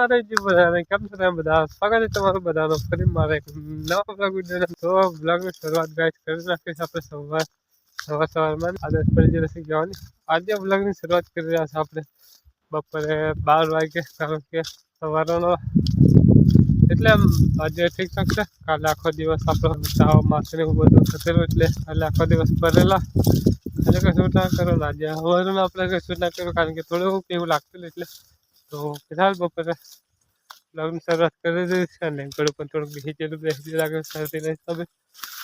માતાજી બધાને કેમ છો તમે બધા? સ્વાગત છે તમારું બધાનો. ફરી મારે એક નવા બ્લોગ વીડિયો તો બ્લોગની શરૂઆત ગાઈસ કરી નાખીશ આપણે સવાર સવાર સવારમાં. આદર્શ પડી રસી જવાની. આજે બ્લોગની શરૂઆત કરી રહ્યા છે આપણે. બપોરે બાર વાગે, કારણ કે સવારનો. એટલે આજે ઠીક ઠાક છે. કાલે આખો દિવસ આપણો તાવ માથે એવું બધું થતેલું એટલે કાલે આખો દિવસ ભરેલા. એટલે કશું ના કરો ને આજે સવારનું આપણે કશું ના કર્યું, કારણ કે થોડું એવું લાગતું એટલે તો ફિલહાલ બપોરે બ્લોગની શરૂઆત કરી દીધી છે અને ગળું પણ થોડુંક બેસી ગયેલું બેસી લાગે શરદીના હિસાબે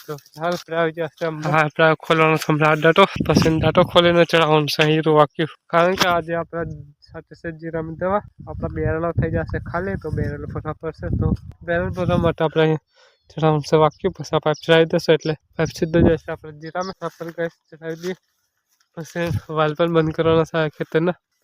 તો ફિલહાલ આપણે આવી જશે હા આપણે ખોલવાનો સંભળાટ ડાટો પછી ડાટો ખોલીને ચડાવવાનું છે હીરું વાક્યું કારણ કે આજે આપણા સાથે સજીરામ દવા આપણા બેરલો થઈ જશે ખાલી તો બેરલ ભરવા પડશે તો બેરલ ભરવા માટે આપણે અહીં ચડાવવાનું છે વાક્યું પછી આ પાઇપ ચડાવી દેશે એટલે પાઇપ સીધો જશે આપણે જીરામાં આપણે ગેસ ચડાવી દઈએ પછી વાલ પણ બંધ કરવાના છે આ ખેતરના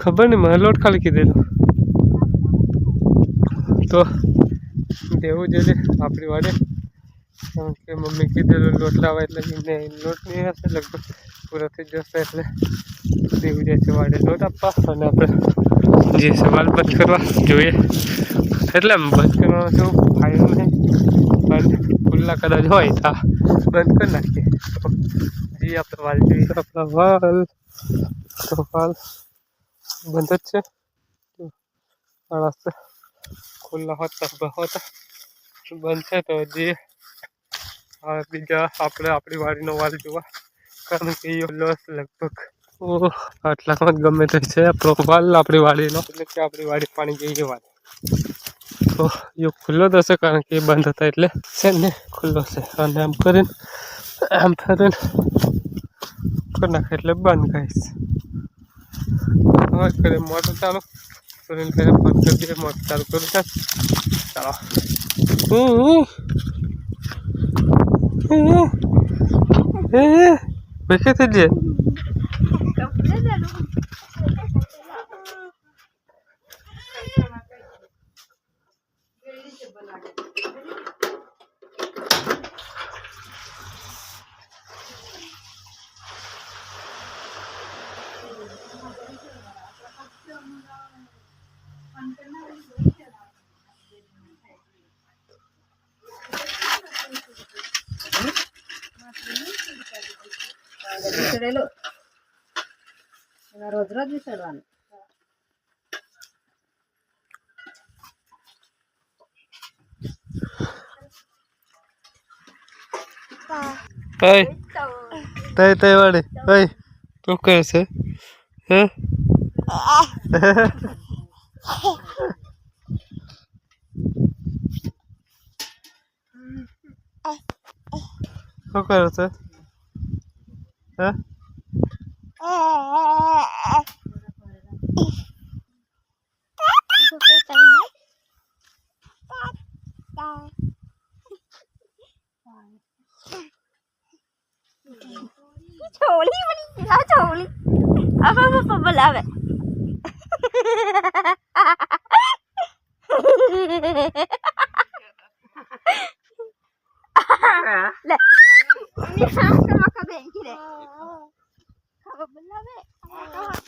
ખબર નહીં, મને લોટ ખાલી કીધેલું તો દેવું જોઈએ આપણી વાડે કારણ કે મમ્મી કીધેલું લોટ લાવવા એટલે એમને લોટ નહીં હશે, લગભગ પૂરો થઈ જશે એટલે દેવું જાય છે વાડે લોટ આપવા અને આપણે જે સવાલ બંધ કરવા જોઈએ. એટલે આમ બંધ કરવાનો શું ફાયદો નહીં પણ ખુલ્લા કદાચ હોય તો બંધ કરી નાખીએ. જે આપણે વાલ જોઈએ. આપણા વાલ તો હાલ બંધ જ છે. આ રસ્તે ખુલ્લા હોતા બ- હોતા. બંધ છે તો જે આ બીજા આપણે આપણી વાડીનો વાલ જોવા. કારણ કે એ લોસ લગભગ. આટલામાં ગમે તે છે. વાલ આપણી વાડીનો. એટલે કે આપણી વાડી પાણી જઈએ વાલ. તો એ ખુલ્લો જ હશે કારણ કે એ બંધ હતા એટલે. છે ને ખુલ્લો છે. અને આમ કરીને આમ ફરીને કરી નાખે એટલે બંધ કહીશ હવે કરે મોટર ચાલુ. સુનિલ ભાઈ ફોન કરી દે મોટર ચાલુ કરું છે. ચાલો. હે બેસે થઈ જાય વિસરેલો રોજ રોજ વિસરવાનું Ơi, tay tay vào đi. Ơi, તું કહે છે હે શું કરે છે હે? ચોલી બની આ ચોલી. હવે પપ્પા બોલાવે. લે.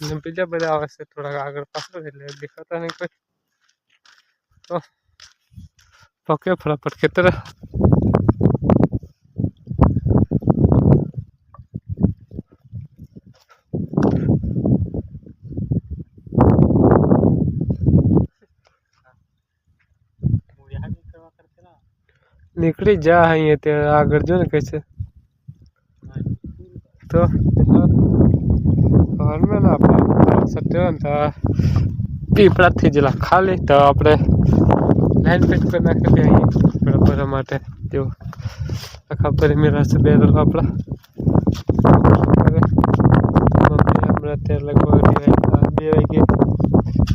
पिज्जा बजाव से थोड़ा अगर पसंद है दिखाता नहीं कुछ तो पके फटाफट के तरह निकली जा है ये तेरा अगर कैसे? हाँ, तो, तो- હરમેન આપણે સત્ય ને તો પીપળા થઈ ખાલી તો આપણે લાઈન ફિટ કરી નાખેલી અહીંયા આપણા ભરવા માટે. જો આખા પરિમેરા છે બે રોલ આપણા. હમણાં અત્યારે લગભગ બે વાગે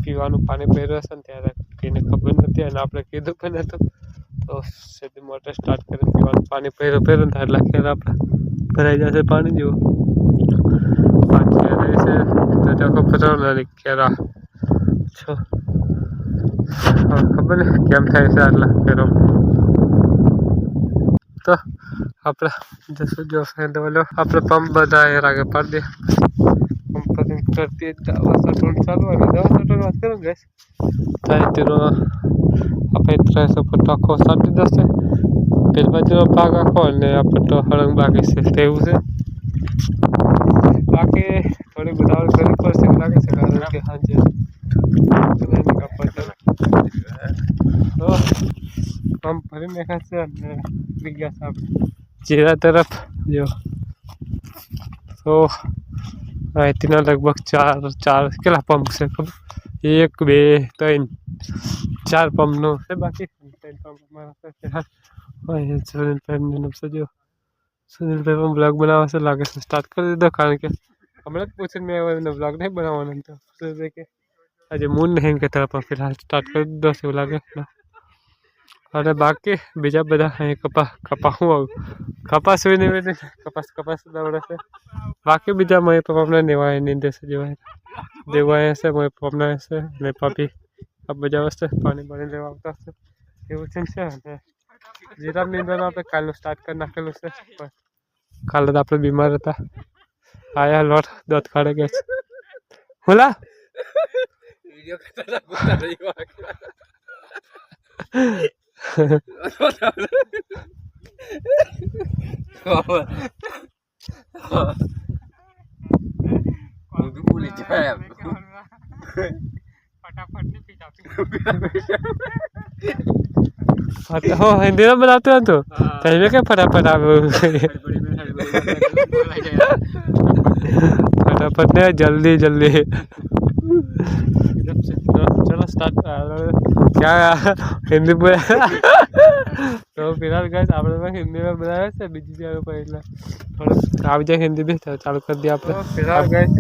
પીવાનું પાણી પહેર્યું હશે ને ત્યારે કોઈને ખબર નથી અને આપણે કીધું પણ હતું તો સીધી મોટર સ્ટાર્ટ કરી પીવાનું પાણી પહેર્યું પહેર્યું ને એટલે ખેર આપણે ભરાઈ જશે પાણી જેવું. છે તો ચોખ્ખો ફરવાનો અને કેરા છો ખબર ને કેમ થાય છે આટલા કેરો તો આપણે જશું જો બોલો આપણે પંપ બધા એ રાગે પાડી પંપ પસંદ કરતી દવા સટોન ચાલુ અને દવા સટોન વાત કરું ગેસ થાય તેનો આપણે ત્રણસો ફૂટ આખો સાટી દશે પેલી બાજુનો ભાગ આખો અને આપણે તો હળંગ બાકી છે, તેવું છે. બાકી થોડી ઉતાવળ કરવી પડશે એવું લાગે છે કારણ કે સાંજે એની કાપડ તો પંપ ભરી નાખ્યા છે અને નીકળી ગયા છે આપણે જીરા તરફ જો તો અહીંથીના લગભગ ચાર ચાર કેટલા પંપ છે ખબર એક બે ત્રણ ચાર પંપનો છે બાકી ત્રણ પંપ અમારા છે ફિલહાલ અહીંયા સુનિલભાઈનો નકશો જો સુનિલભાઈ પણ બ્લોગ બનાવે છે લાગે છે સ્ટાર્ટ કરી દીધો કારણ કે હમણાં જ પૂછીને મેં હવે એનો બ્લોગ નહીં બનાવવાનો એમ તો સુનિલભાઈ કે આજે મૂન નહીં કહેતા પણ ફિલહાલ સ્ટાર્ટ કરી દીધો છે એવું લાગે અને બાકી બીજા બધા અહીં કપા કપા હું આવું કપાસ હોય ને કપાસ કપાસ દવડે છે બાકી બીજા મય પપ્પાને નેવાય ની દેશે જેવાય દેવાય હશે મય પપ્પાને હશે ને પાપી આ બધા હશે પાણી પાણી લેવા આવતા હશે એવું છે ને છે અને જીરા નીંદવાનું આપણે કાલનું સ્ટાર્ટ કરી નાખેલું છે પણ કાલે તો આપણે બીમાર હતા आया लौट दत खड़े गए होला? वीडियो करता था कुत्ता नहीं वाकला फटाफट हो हिंदी में बनाते हैं तो? चाहिए क्या फटाफट आप જલ્દી જલ્દી ચલો સ્ટાર્ટ ક્યાં હિન્દી બોલ તો ફિલહાલ ગાઈસ આપણે પણ હિન્દીમાં બનાવે છે બીજી જગ્યા પર એટલે થોડું આવી જાય હિન્દી બી તો ચાલુ કરી દઈએ આપણે ફિલહાલ ગાઈસ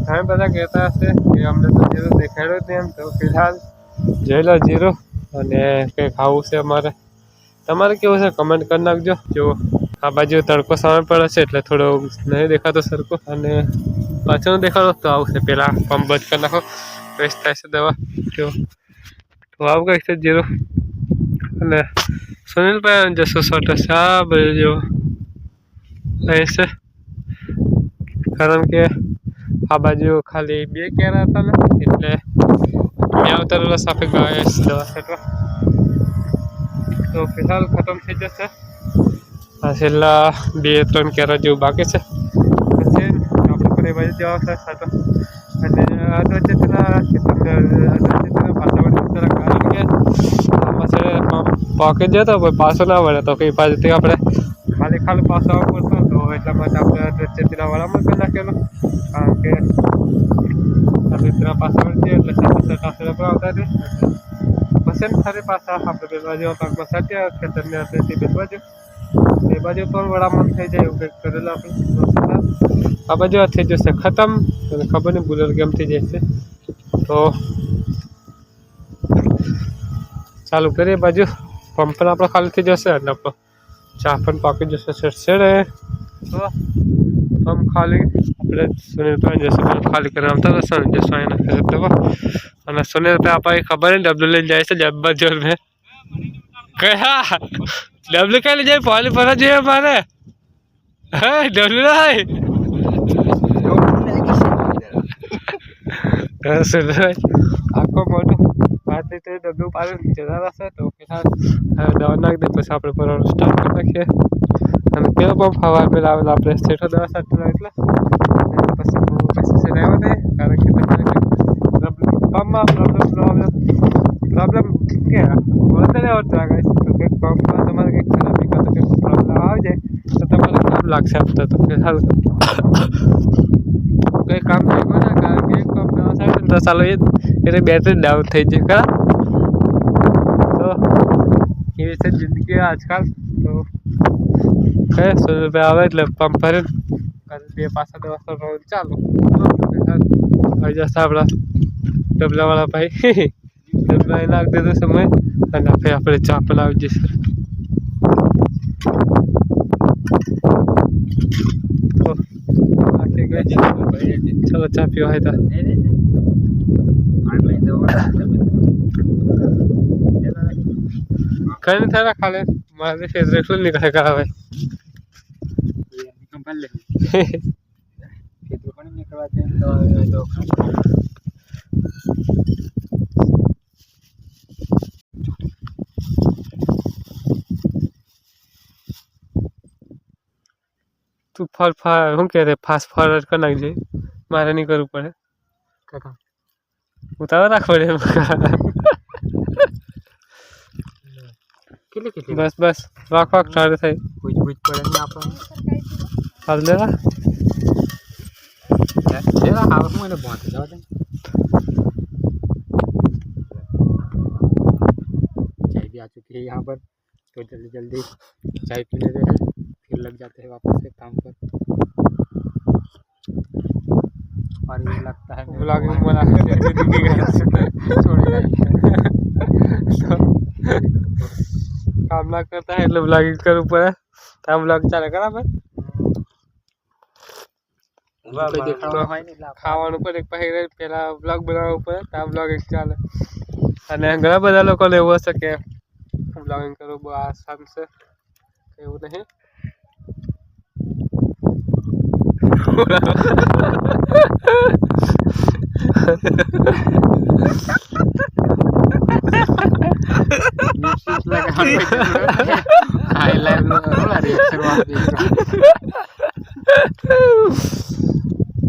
ઘણા બધા કહેતા હશે કે અમને તો જીરો દેખાડ્યો જ નહીં એમ તો ફિલહાલ જોઈ લો જીરો અને કંઈ ખાવું છે અમારે તમારે કેવું છે કમેન્ટ કરી નાખજો જો આ બાજુ તડકો સામે પડે છે એટલે થોડો નહીં દેખાતો સરખો. અને પાછળનો દેખાડો તો આવશે પેલા પંપ બંધ કરી નાખો. વેસ્ટ થાય છે દવા. જો. તો આવું કંઈક છે જીરો. અને સુનિલભાઈ જશો હશે આ બધું જો અહીં છે. કારણ કે આ બાજુ ખાલી બે કેરા હતા ને, એટલે મેં ઉતરેલો સાથે ગાય દવા છાંટવા. તો ફિલહાલ ખતમ થઈ જશે. છેલ્લા બે ત્રણ કેરા જેવું બાકી છે. આપણે પણ એ બાજુ જવા છાંટવા અને પેલા ખેતર પાછા વળી જરા કારણ કે આમાં છે જતો પછી પાછો ના વળે તો કઈ બાજુથી આપણે ખાલી ખાલી પાછો આવવો પડતો તો એટલા માટે આપણે વચ્ચે વાળામાં કરી નાખેલો. કારણ કે તેના પાછા વળતી એટલે સાથે સાથે આવતા રહે પછી ફરી પાછા આપણે બેસવા જેવા પાકમાં સાથે ખેતરને આપણે બેસવા બાજુ. એ બાજુ પણ વડામણ થઈ જાય એવું કંઈક કરેલું આપણે. આ બાજુ આ થઈ જશે. ખતમ. તને ખબર નહીં બુલર કેમ થઈ જશે તો ચાલુ કરીએ બાજુ. પંપ પણ આપણો ખાલી થઈ જશે અને આપણો ચા પણ પાકી જશે છેડછેડે તો પંપ ખાલી આપણે સુનિલભાઈ જશે પંપ ખાલી કરીને આવતા હતા. ને જશું એના અને સુનિલ સુનિલભાઈ આપણને ખબર નહીં ડબલું લઈને જાય છે જબ્બર જોર મેં કયા ડબલું કઈ લઈ જાય પાણી ભરવા જોઈએ મારે હે ડબલું નહીં સુનિલભાઈ આખો મોટો વાત રીતે ડબલું પાડે જતા રહેશે તો ફિલહાલ હવે દવા નાખી દે પછી આપણે ભરવાનું સ્ટાર્ટ કરી નાખીએ અને પેલો પંપ હવા પેલા આવેલા આપણે સેઠો દવા સાચવેલા એટલે અને પછી હું પછી છે રહેવા દે કારણ કે તમારે પંપમાં પ્રોબ્લેમ પ્રોબ્લેમ પ્રોબ્લેમ કે બોલ નહીં આવડતું આ guys. તો કંઈક પંપમાં તમારે કંઈક ખરાબી કાં તો કંઈક પ્રોબ્લેમ આવી જાય તો તમારે ખરાબ લાગશે આપતા તો ફિલહાલ કંઈ કામ નહીં કરો ને કારણ કે એક કામ નવા થાય ને તો ચાલો એ એટલે બેટરી ડાઉન થઈ જાય ખરા તો એવી છે જિંદગી આજકાલ તો કઈ સો રૂપિયા આવે એટલે પંપ ભરીને કાલે બે પાછા દસ રોજ ચાલો આવી જશે આપણા ડબલાવાળા ભાઈ ડબલા નાખ દીધો સમય અને આપણે આપણે ચા બનાવી જઈશું તો આખી ગઈ ચલો ચા પીવા હોય તો કઈ નહીં થાય ખાલે મારે ક્ષેત્ર એટલું જ નીકળે કરાવે તું ફળ ફળ શું કહે ફાસ્ટ ફોરવર્ડ કરી નાખજે મારે નહીં કરવું પડે ઉતાવળ રાખ પડે એમ. કેટલી કેટલી બસ બસ વાક વાક ચાલુ થઈ ભૂજ ભૂજ પડે ને આપણને હાલ લેવા જરા હાવ હું એને પહોંચી જાવ દે चाय भी आ चुकी है यहाँ पर तो जल्दी जल्दी चाय पी लेते हैं फिर लग जाते हैं वापस से काम पर और ये लगता है मेरे को ब्लॉगिंग वहाँ- बना के दिखी गया छोड़ेगा ही नहीं। કામ ના કરતા હોય એટલે બ્લોગિંગ કરવું પડે તો આ બ્લોગ ચાલે બરાબર કોઈ દેખાડવાનું હોય નહીં એટલે આપણે- ખાવાનું પડે પછી પેલા બ્લોગ બનાવવું પડે તો આ બ્લોગિંગ ચાલે અને ઘણા બધા લોકોને એવું હશે કે બ્લોગિંગ કરવું બહુ આસાન છે એવું નહીં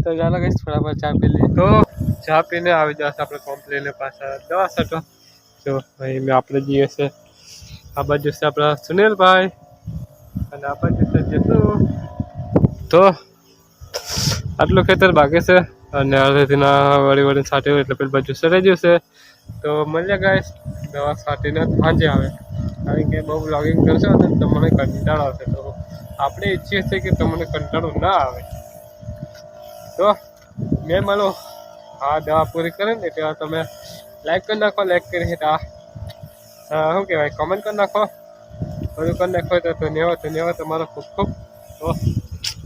તો ચાલો કઈ થોડા પર ચા પી લઈએ. તો ચા પીને આવી જશે આપણે કોમ્પ્લેને પાછા. દવા સટો જો ભાઈ મેં આપણે જઈએ છે આ બાજુ છે આપણા સુનિલભાઈ. અને આ બાજુ છે જસુ તો આટલું ખેતર બાકી છે અને અડધેથી ના વળી વળી હોય એટલે પેલી બાજુ સરે છે. તો મળીએ ગાઈશ દવા છાંટીને સાંજે આવે. કારણ કે બહુ બ્લોગિંગ કરશો તો તમને કંટાળો આવશે. તો આપણે ઈચ્છીએ છીએ કે તમને કંટાળો ના આવે. તો મેં માનો આ દવા પૂરી કરે ને ત્યાં તમે લાઈક કરી નાખો લાઈક કરી હેઠા શું કહેવાય કમેન્ટ કરી નાખો. બધું કરી નાખો તો ધન્યવાદ ધન્યવાદ તમારો ખૂબ ખૂબ. તો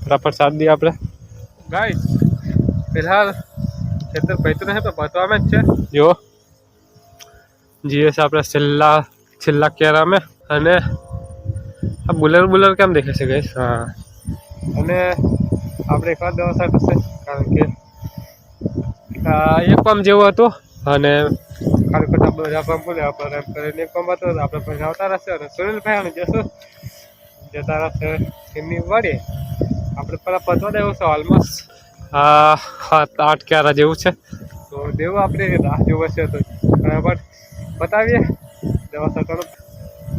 ફટાફટ સાથ દઈએ આપણે. ગાય ફિલહાલ ખેતર પૈતરું છે તો બતાવવામાં જ છે જો જીએ છે આપણે છેલ્લા છેલ્લા કેરામે અને આ બુલર બુલર કેમ દેખે છે ગાઈસ હા અને આપણે એકવાર દવા છે કારણ કે આ એક પંપ જેવું હતું અને ખાલી ખોટા બધા પંપ બોલે આપણે એમ કરીને એક પંપ હતો આપણે પછી આવતા રહેશે અને સુનિલભાઈ અને જશું જતા રહેશે એમની વડે આપણે પેલા પતવા દેવું છે ઓલમોસ્ટ સાત આઠ ક્યારા જેવું છે. તો દેવું આપણે રાહ જોવે છે તો બરાબર. બતાવીએ. દવા સટવાનો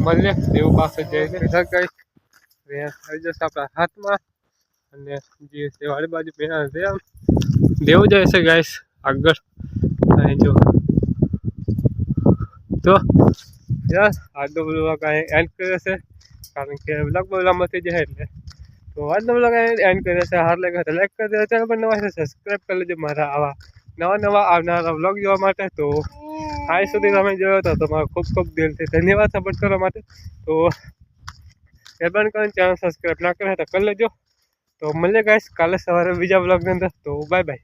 મળીએ. દેવું પાસે જઈને કઈ? આવી જશે આપણા હાથમાં. અને જે છે વાળી બાજુ પહેલા છે આમ. દેવું જાય છે ગાઈસ આગળ. અહીં જો. તો? યસ આજનો બધું કાંઈ એન્ડ કર્યો છે કારણ કે બ્લોગ બહુ થઈ જાય એટલે. તો આજ તમે લોકો એન્ડ કર્યો છે. હાર લાગે તો લાઈક કરી દેજો. ચેનલ પર નવા છે સબસ્ક્રાઈબ કરી લેજો. મારા આવા નવા નવા આવનારા વ્લોગ જોવા માટે. તો આજ સુધી તમે જોયો તો તમારો ખૂબ ખૂબ દિલથી ધન્યવાદ સપોર્ટ કરવા માટે. તો મહેરબાની કરીને ચેનલ સબસ્ક્રાઈબ ના કરે તો કરી લેજો. તો મળીએ ગાઈશ કાલે સવારે બીજા બ્લોગની અંદર. તો બાય બાય